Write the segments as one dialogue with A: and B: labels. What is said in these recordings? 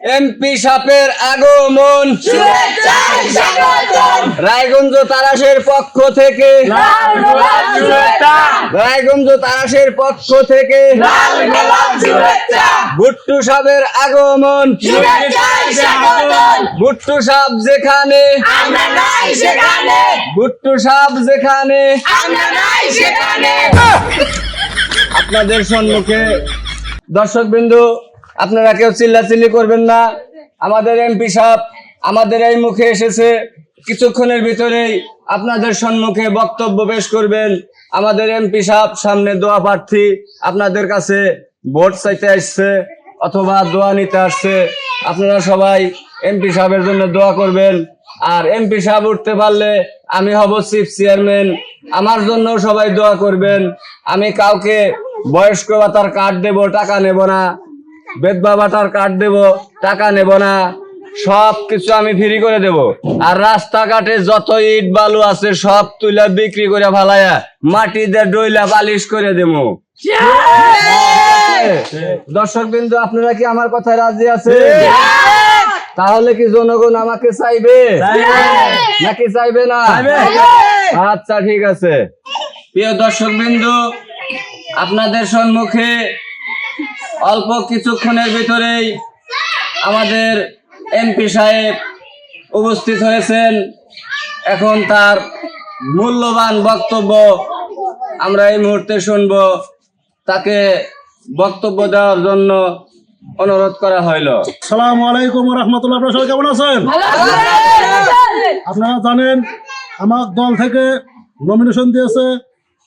A: MP সাপের আগমন। রায়গঞ্জ তারাশের পক্ষ থেকে। রায়গঞ্জ তারাশের পক্ষ থেকে। ভুট্টু সাপের আগমন। ভুট্টু সাপ যেখানে। ভুট্টু সাপ যেখানে। আপনাদের সম্মুখে দর্শক বিন্দু আপনারা কেউ চিল্লাচিল্লি করবেন না। আমাদের এমপি সাহেব আমাদের এই মুখে এসেছে। কিছুক্ষণের ভিতরেই আপনাদের সম্মুখে বক্তব্য পেশ করবেন। আমাদের এমপি সাহেব সামনে দোয়া প্রার্থী আপনাদের কাছে ভোট চাইতে আসছে অথবা দোয়া নিতে আসছে। আপনারা সবাই এমপি সাহেবের জন্য দোয়া করবেন। আর এমপি সাহেব উঠতে পারলে আমি হব চিফ চেয়ারম্যান। আমার জন্য সবাই দোয়া করবেন। আমি কাউকে বয়স্ক ভাতার কার্ড দেব, টাকা নেব না। বেদবা ভাতার কার্ড দেব টাকা নেব না সব কিছু আমি ফ্রি করে দেব। আর রাস্তাঘাটে যত ইট বালু আছে সব তুলে বিক্রি করে ফালাইয়া মাটি দিয়ে ডইলা বালিশ করে দেবো। দর্শক বিন্দু আপনারা কি আমার কথায় রাজি আছে তাহলে কি জনগণ আমাকে চাইবে? নাকি চাইবে না? আচ্ছা ঠিক আছে। প্রিয় দর্শক বিন্দু আপনাদের সম্মুখে অল্প কিছুক্ষণের ভিতরেই আমাদের এমপি সাহেব উপস্থিত হয়েছেন। এখন তার মূল্যবান বক্তব্য আমরা এই মুহূর্তে শুনব। তাকে বক্তব্য দেওয়ার জন্য অনুরোধ করা হইল।
B: সালামু আলাইকুম রহমতুল্লাহ। আপনারা সবাই কেমন আছেন? আপনারা জানেন আমার দল থেকে নমিনেশন দিয়েছে।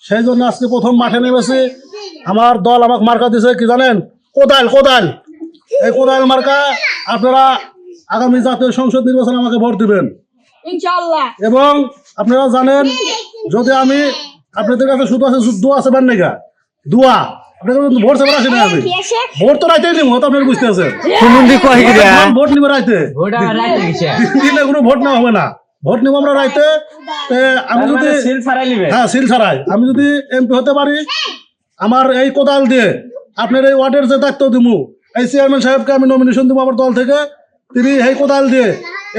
B: সেই জন্য আজকে প্রথম মাঠে নেমেছি। আমার দল আমাকে মার্কা দিয়েছে কি জানেন? কোদাল কোদাল। এই কোদাল মার্কা আপনারা আগামী জাতীয় সংসদ নির্বাচনে আমাকে ভোট দিবেন। এবং আপনারা জানেন যদি আমি আপনাদের কাছে শুধু আছে দোয়া আছে বান নাকি দোয়া। আপনাদের ভোট সেবার আসি না আমি। ভোট তো রাইতেই নিব তো আপনারা বুঝতে আছেন। ভোট নিবে রাইতে। দিলে কোনো ভোট হবে না। ভোট নিব আমরা রাইতে। আমি যদি হ্যাঁ সিল ছাড়াই। আমি যদি এমপি হতে পারি আমার এই কোদাল দিয়ে আপনার এই ওয়ার্ডের যে দায়িত্ব দিব এই চেয়ারম্যান সাহেবকে আমি নমিনেশন দিব আমার দল থেকে। তিনি এই কোদাল দিয়ে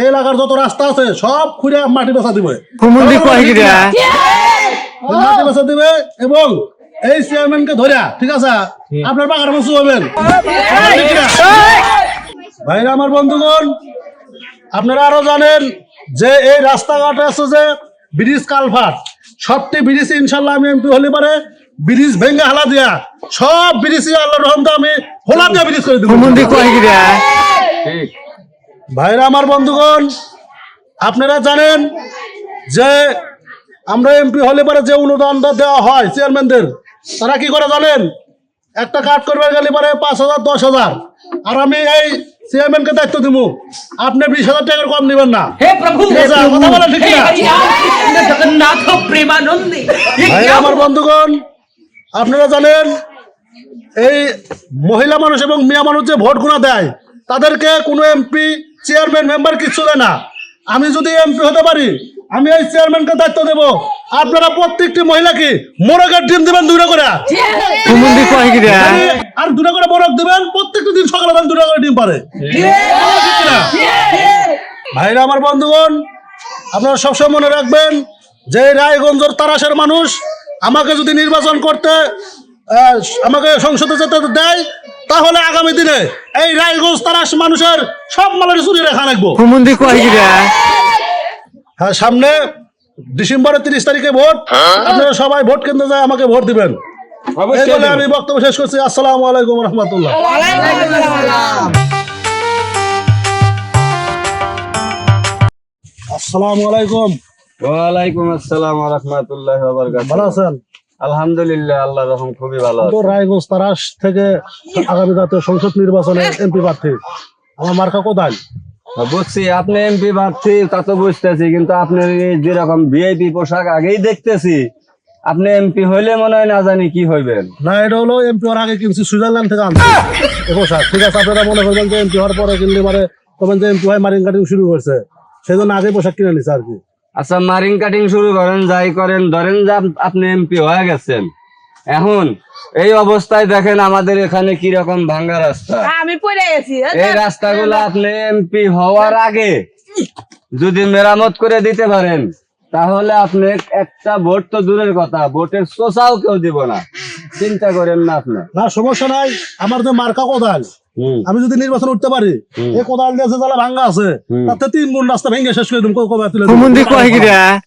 B: এই এলাকার যত রাস্তা আছে সব খুঁড়ে মাটি বেচা দিবে। মাটি বেচা দিবে। এবং এই চেয়ারম্যানকে ধরে ঠিক আছে? আপনার বাগার বসু হবেন ভাইরা আমার বন্ধুগণ আপনারা আরও জানেন যে এই রাস্তাঘাট আছে যে ব্রিজ কালভার্ট। সবটি ব্রিজ ইনশাল্লাহ আমি এমপি হলে পারে। ব্রিজ ভেঙ্গা হালা দিয়া সব ব্রিজ আল্লাহ রহমতে আমি হোলা দিয়া ব্রিজ করে
A: মন্দির
B: ভাইরা আমার বন্ধুগণ আপনারা জানেন যে আমরা এমপি হলে পরে যে অনুদানটা দেওয়া হয় চেয়ারম্যানদের তারা কি করে জানেন? একটা কাঠ করবে গেলে পরে পাঁচ হাজার দশ হাজার। আর আমি এই চেয়ারম্যানকে দায়িত্ব দিব। আপনি বিশ হাজার টাকার কম নেবেন না। না? আমার বন্ধুগণ আপনারা জানেন এই মহিলা মানুষ এবং মেয়ে মানুষ যে ভোট গুণা দেয় তাদেরকে কোনো এমপি চেয়ারম্যান মেম্বার কিচ্ছু দেয় না। আমি যদি এমপি হতে পারি আমি এই চেয়ারম্যানকে দায়িত্ব দেব। আপনারা প্রত্যেকটি মহিলাকে মোরগের ডিম দেবেন দুটো করে। আর দুটো করে মোরগ দেবেন প্রত্যেকটি দিন সকালে দুটো করে ডিম পারে। ভাইরা আমার বন্ধুগণ আপনারা সবসময় মনে রাখবেন যে রায়গঞ্জের তারাশের মানুষ আমাকে যদি নির্বাচন করতে আমাকে সংসদে যেতে দেয় তাহলে আগামী দিনে এই রায়গঞ্জ তারাশ মানুষের সব মালের চুরি রেখা রাখব। হ্যাঁ সামনে ডিসেম্বরের তিরিশ তারিখে ভোট। আপনারা সবাই ভোট কেন্দ্রে যায় আমাকে ভোট দিবেন। আমি বক্তব্য শেষ করছি। আসসালামু আলাইকুম রহমতুল্লাহ। আসসালামু আলাইকুম।
A: ওয়ালাইকুম আসসালাম ওয়া রাহমাতুল্লাহি ওয়া বারাকাতুহু।
B: ভালো আছেন?
A: আলহামদুলিল্লাহ আল্লাহ রহম খুবই ভালো
B: তো রায়গঞ্জ তারাস থেকে আগামী জাতীয় সংসদ নির্বাচনে এমপি প্রার্থী। আমার মার্কা কোথায়?
A: বুঝছি আপনি এমপি প্রার্থী তা তো বুঝতেছি কিন্তু আপনার এই যেরকম ভিআইপি পোশাক আগেই দেখতেছি। আপনি এমপি হইলে মনে হয় না জানি কি হইবেন।
B: না এটা হলো এমপি হওয়ার আগে কিনছি সুইজারল্যান্ড থেকে আনছি। পোশাক। ঠিক আছে আপনারা মনে করবেন যে এমপি হওয়ার পরে কিনলে মানে তখন যে এমপি হয় মারিং কাটিং শুরু করছে সেই জন্য আগে পোশাক কিনে নিছে আর কি।
A: আচ্ছা মারিং কাটিং শুরু করেন যাই করেন। ধরেন যে আপনি এমপি হয়ে গেছেন। এখন এই অবস্থায় দেখেন আমাদের এখানে কি রকম ভাঙ্গা রাস্তা।
C: আমি পড়ে গেছি।
A: এই রাস্তাগুলো আপনি এমপি হওয়ার আগে যদি মেরামত করে দিতে পারেন তাহলে আপনি একটা ভোট তো দূরের কথা ভোটের শোষাও কেউ দিব না। চিন্তা করেন না আপনি।
B: না সমস্যা নাই। আমার তো মার্কা কোদাল। আমি যদি নির্বাচন উঠতে পারি। এই কোদাল দিয়ে জ্বালা ভাঙ্গা আছে তাতে তিন গুণ রাস্তা ভেঙে শেষ করে দিম কবে তুলে?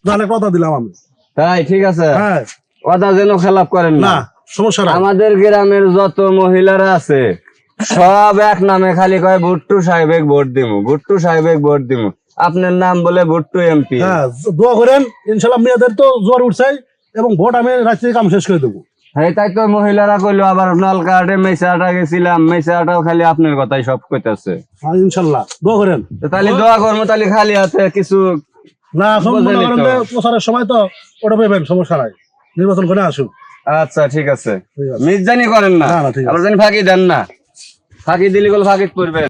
B: তাহলে কথা দিলাম আমি।
A: তাই ঠিক আছে।
B: হ্যাঁ।
A: কথা যেন খেলাপ করেন
B: না। সমস্যা
A: আমাদের গ্রামের যত মহিলারা আছে সব এক নামে খালি কয় ভুট্টু সাহেবেক ভোট দিমু ভুট্টু সাহেবেক ভোট দিমু। আপনার নাম বলে ভুট্টু এমপি।
B: হ্যাঁ দোয়া করেন ইনশাল্লাহ মেয়েদের তো জোর উঠছে এবং ভোট আমি রাত্রে কাম শেষ করে দেবো।
A: হ্যাঁ তাই তো মহিলারা কইলো আবার নলকাটে মেসাটা গেছিলাম মেসাটাও খালি আপনার কথাই সব কইতাছে।
B: হ্যাঁ ইনশাল্লাহ। দোয়া করেন।
A: তাহলে দোয়া করব তাহলে খালি হাতে কিছু
B: না। প্রচারের সময় তো ওটা পেবেন সমস্যা নাই। নির্বাচন করে আসুক
A: আচ্ছা ঠিক আছে।
B: আছে।
A: মির্জানি করেন না।
B: আছে।
A: আবার জানি ফাঁকি দেন না। ফাঁকি দিলি গেল ফাঁকি পড়বে।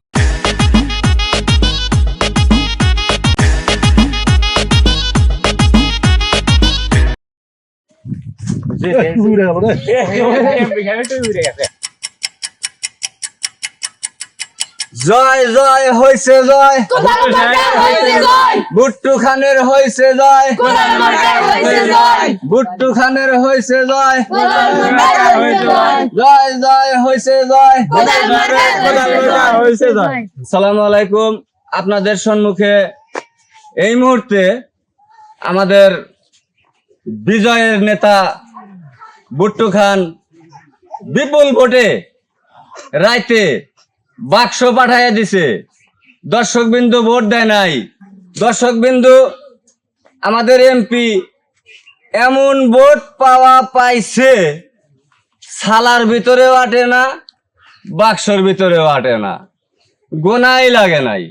B: উড়ে গেল
A: জয় জয় হইছে জয়
C: হয়েছে জয়
A: বুট্টু খানের হইছে জয়
C: হয়েছে জয়
A: বুট্টু খানের হইছে জয়
C: জয়
A: জয় জয় হইছে জয় সালাম আলাইকুম আপনাদের সম্মুখে এই মুহূর্তে আমাদের বিজয়ের নেতা বুট্টু খান বিপুল ভোটে রাইতে বাক্স পাঠাইয়া দিছে। দর্শক বিন্দু ভোট দেয় নাই। দর্শক বিন্দু আমাদের এমপি এমন ভোট পাওয়া পাইছে সালার ভিতরেও আটে না, বাক্সর ভিতরেও আটে না। গোনাই লাগে নাই।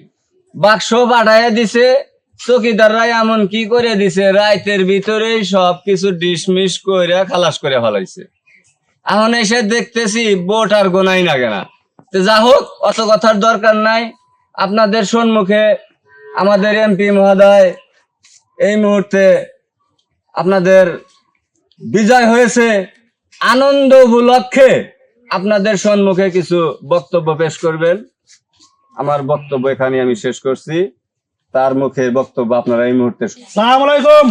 A: বাক্স পাঠাইয়া দিছে চকিদাররা এমন কি করে দিছে? রাইতের ভিতরেই সব কিছু ডিসমিস করে খালাস করে ফেলাইছে। এখন এসে দেখতেছি বোট আর গোনাই না তো যা হোক, অত কথার দরকার নাই। আপনাদের সম্মুখে আমাদের এমপি মহোদয় এই মুহূর্তে আপনাদের বিজয় হয়েছে। আনন্দ উপলক্ষে আপনাদের সম্মুখে কিছু বক্তব্য পেশ করবেন। আমার বক্তব্য এখানে আমি শেষ করছি। তার মুখে বক্তব্য আপনারা এই মুহূর্তে
B: সালাম আলাইকুম?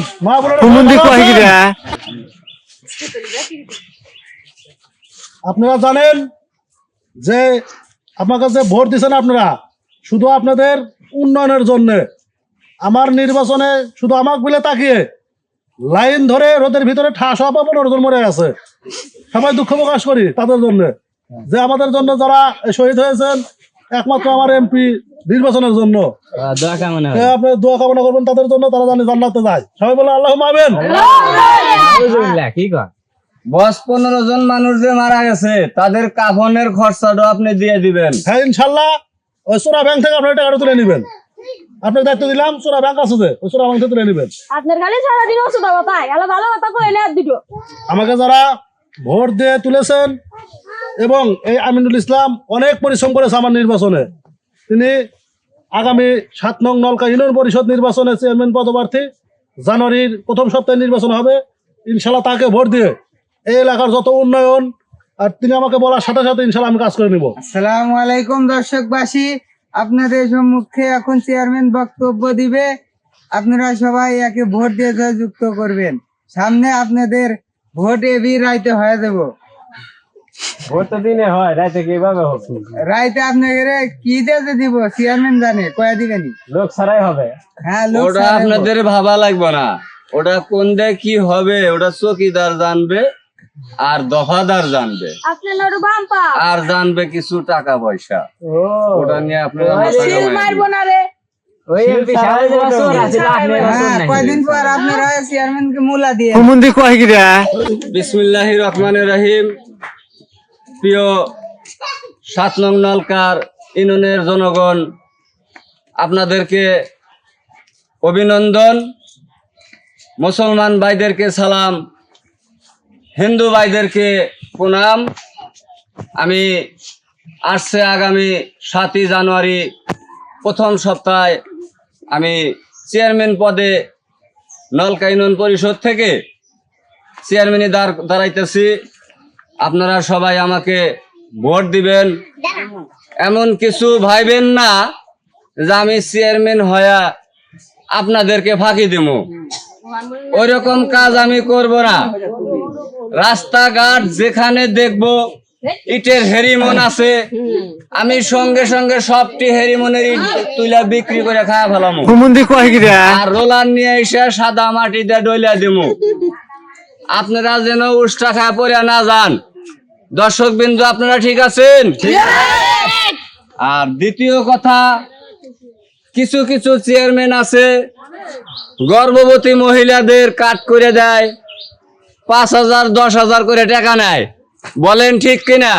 B: আপনারা জানেন যে আমার কাছে ভোট দিচ্ছেন আপনারা শুধু আপনাদের উন্নয়নের জন্য। আমার নির্বাচনে শুধু আমাকে বলে তাকিয়ে লাইন ধরে রোদের ভিতরে ঠাস হওয়া পনেরো জন মরে আছে সবাই দুঃখ প্রকাশ করি তাদের জন্য। যে আমাদের জন্য যারা শহীদ হয়েছেন একমাত্র আমার এমপি নির্বাচনের জন্য। আপনি দোয়া কামনা করবেন তাদের জন্য তারা জানি জান্নাতে যায়। সবাই বলে আল্লাহ মাবেন
A: দশ পনেরো জন মানুষ যে মারা গেছে তাদের কাফনের খরচাটা আপনি দিয়ে দিবেন।
B: হ্যাঁ ইনশাল্লাহ ওই সোনা ব্যাংক থেকে আপনার টাকাটা তুলে নেবেন। আপনার দায়িত্ব দিলাম সোনা ব্যাংক আছে যে ওই সোনা ব্যাংক থেকে তুলে নেবেন।
C: আপনার খালি সারাদিন ওষুধ কথায় আলো ভালো কথা কইলে আর দুটো
B: আমাকে যারা ভোট দিয়ে তুলেছেন এবং এই আমিনুল ইসলাম অনেক পরিশ্রম করেছে আমার নির্বাচনে। তিনি আগামী সাত নং নলকা ইউনিয়ন পরিষদ নির্বাচনে চেয়ারম্যান পদপ্রার্থী, জানুয়ারির প্রথম সপ্তাহে নির্বাচন হবে। ইনশাল্লাহ তাকে ভোট দিয়ে এই এলাকার যত উন্নয়ন, আর তিনি আমাকে বলার সাথে সাথে ইনশাল্লাহ আমি কাজ করে নিব।
D: আসসালামু আলাইকুম দর্শকবাসী, আপনাদের সম্মুখে এখন চেয়ারম্যান বক্তব্য দিবে। আপনারা সবাই একে ভোট দিয়ে যুক্ত করবেন। সামনে আপনাদের ভোট এবি রাইতে হয়ে দেব
A: ভোট তো দিনে হয় রাতে কীভাবে হবে?
D: রাইতে আপনাদের কি দিয়ে দিব? চেয়ারম্যান জানে কয়া দিবেনি?
A: লোক ছাড়াই হবে?
D: হ্যাঁ লোক
A: ওটা আপনাদের ভাবা লাগবে না। ওটা কোন দিয়ে কি হবে ওটা চকিদার জানবে আর দফাদার জানবে। আর জানবে কিছু টাকা পয়সা। ওটা নিয়ে আপনারা
C: মারবো না রে।
D: হ্যাঁ?
A: বিসমিল্লাহ রহমান রহিম। প্রিয় সাত নং নলকার ইউনিয়নের জনগণ, আপনাদেরকে অভিনন্দন। মুসলমান ভাইদেরকে সালাম, হিন্দু ভাইদেরকে প্রণাম। আমি আসছে আগামী সাতই জানুয়ারি প্রথম সপ্তাহে আমি চেয়ারম্যান পদে নলকা ইউনিয়ন পরিষদ থেকে চেয়ারম্যানে দাঁড় দাঁড়াইতেছি। আপনারা সবাই আমাকে ভোট দিবেন। এমন কিছু ভাইবেন না যে আমি চেয়ারম্যান হয়া আপনাদেরকে ফাঁকি দিব ওই রকম কাজ আমি করব না। রাস্তাঘাট যেখানে দেখব ইটের হেরিমন আছে। আমি সঙ্গে সঙ্গে সবটি হেরিমনের ইট তুইলা বিক্রি করে খাওয়া ফেলাম। আর রোলার নিয়ে এসে সাদা মাটি দিয়ে ডইলা দিমু। আপনারা যেন উষ্টা খায় পড়ে না যান। দর্শক বিন্দু আপনারা ঠিক আছেন? আর দ্বিতীয় কথা, কিছু কিছু চেয়ারম্যান আছে, গর্ভবতী মহিলাদের কাট করে দেয়, পাঁচ হাজার, দশ হাজার করে টাকা নেয়। বলেন ঠিক কিনা?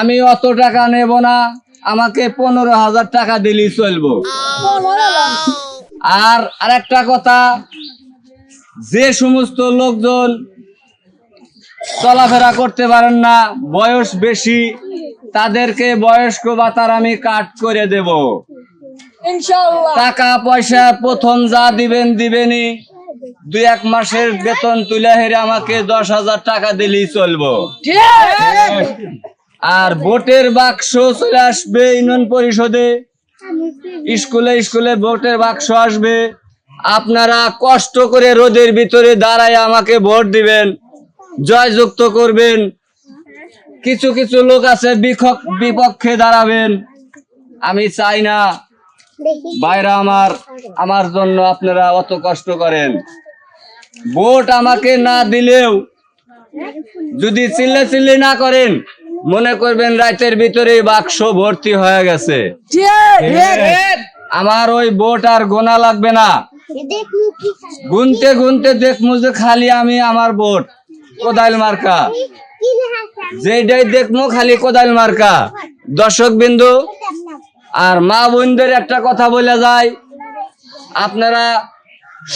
A: আমি অত টাকা নেব না, আমাকে পনেরো হাজার টাকা দিলেই চলবো। আর আরেকটা কথা, যে সমস্ত লোকজন চলাফেরা করতে পারেন না বয়স বেশি তাদেরকে বয়স্ক ভাতার আমি কাট করে দেব। টাকা পয়সা প্রথম যা দিবেন দিবেনই। দুই এক মাসের বেতন তুলে হেরে আমাকে দশ হাজার টাকা দিলেই চলবো। আর ভোটের বাক্স চলে আসবে ইউনিয়ন পরিষদে। স্কুলে স্কুলে ভোটের বাক্স আসবে। আপনারা কষ্ট করে রোদের ভিতরে দাঁড়ায় আমাকে ভোট দিবেন। জয়যুক্ত করবেন। কিছু কিছু লোক আছে বিপক্ষ- দাঁড়াবেন। আমি চাই না। বাইরা আমার আমার জন্য আপনারা অত কষ্ট করেন। ভোট আমাকে না দিলেও যদি চিল্লে চিল্লি না করেন, মনে করবেন রাতের ভিতরে বাক্স ভর্তি হয়ে গেছে। আমার ওই ভোট আর গোনা লাগবে না। গুনতে গুনতে দেখব যে খালি আমি আমার ভোট। কোদাইল মার্কা। যেটাই দেখব খালি কোদাইল মার্কা। দর্শক বিন্দু আর মা বোনদের একটা কথা বলে যায় আপনারা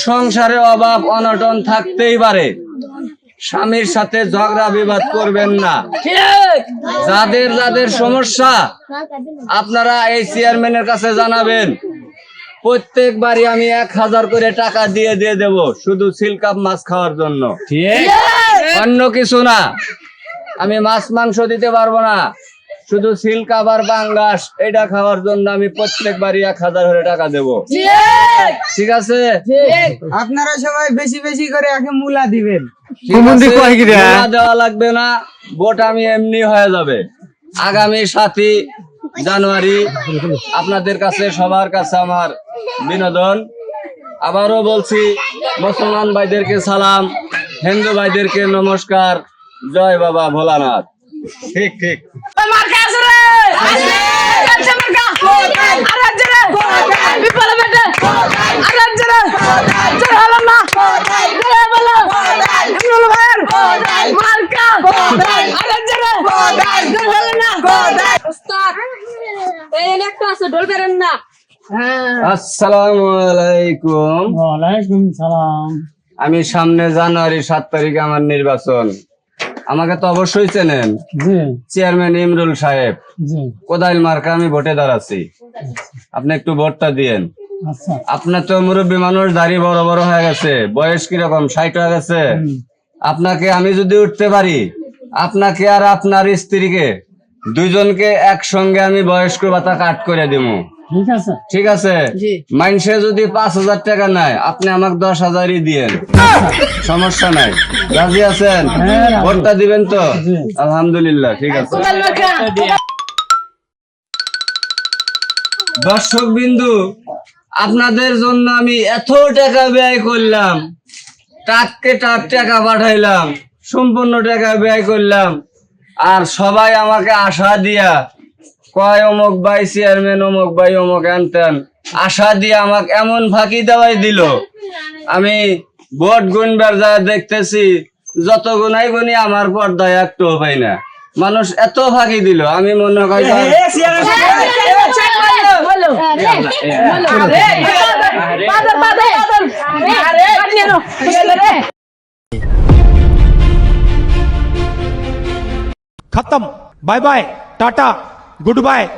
A: সংসারে অভাব অনটন থাকতেই পারে। স্বামীর সাথে ঝগড়া বিবাদ করবেন না। যাদের যাদের সমস্যা আপনারা এই চেয়ারম্যানের কাছে জানাবেন। প্রত্যেকবারই আমি এক হাজার করে টাকা দিয়ে দিয়ে দেব শুধু সিলকাপ মাছ খাওয়ার জন্য। অন্য কিছু না। আমি মাছ মাংস দিতে পারব না। শুধু সিলকাপ আর বাঙ্গাস এটা খাওয়ার জন্য আমি প্রত্যেকবারই এক হাজার করে টাকা দেবো। ঠিক আছে?
D: আপনারা সবাই বেশি বেশি করে একে মূলা দিবেন।
A: দেওয়া লাগবে না। ভোট আমি এমনি হয়ে যাবে। আগামী সাতই জানুয়ারি আপনাদের কাছে সবার কাছে আমার বিনোদন। আবারও বলছি মুসলমান ভাইদেরকে সালাম। হিন্দু ভাইদেরকে নমস্কার। জয় বাবা ভোলানাথ। ঠিক ঠিক। আসসালামু আলাইকুম।
B: ওয়ালাইকুম সালাম।
A: আমি সামনে জানুয়ারি সাত তারিখে আমার নির্বাচন। আমাকে তো অবশ্যই চেনেন। চেয়ারম্যান ইমরুল সাহেব। কোদাইল মার্কা আমি ভোটে দাঁড়াচ্ছি। আপনি একটু ভোটটা দিয়েন।
B: আচ্ছা।
A: আপনার তো মুরব্বী মানুষ দাড়ি বড় বড় হয়ে গেছে। বয়স কীরকম? ষাট হয়ে গেছে। আপনাকে আমি যদি উঠতে পারি আপনাকে আর আপনার স্ত্রীকে দুইজনকে একসঙ্গে আমি বয়স্ক ভাতা কাট করে দিব
B: ঠিক আছে?
A: ঠিক আছে। মাইনসে যদি পাঁচ হাজার টাকা নেয় আপনি আমাকে দশ হাজারই দিয়েন। সমস্যা নাই। রাজি আছেন? ভোটটা দিবেন তো? আলহামদুলিল্লাহ ঠিক আছে। দর্শক বিন্দু আপনাদের জন্য আমি এত টাকা ব্যয় করলাম। টাককে টাক টাকা পাঠাইলাম সম্পূর্ণ টাকা ব্যয় করলাম। আর সবাই আমাকে আশা দিয়া কয় অমুক ভাই চেয়ারম্যান অমুক ভাই অমুক আনতেন আশা দিয়ে আমাকে এমন ফাঁকি দেওয়াই দিল আমি ভোট গুনবার যা দেখতেছি যত গুনাই গুনি আমার পর্দায় একটু পাই না মানুষ এত ফাঁকি দিল আমি মনে করি
C: বলো
E: বাদল বাদল আরে কাটিয়ে নো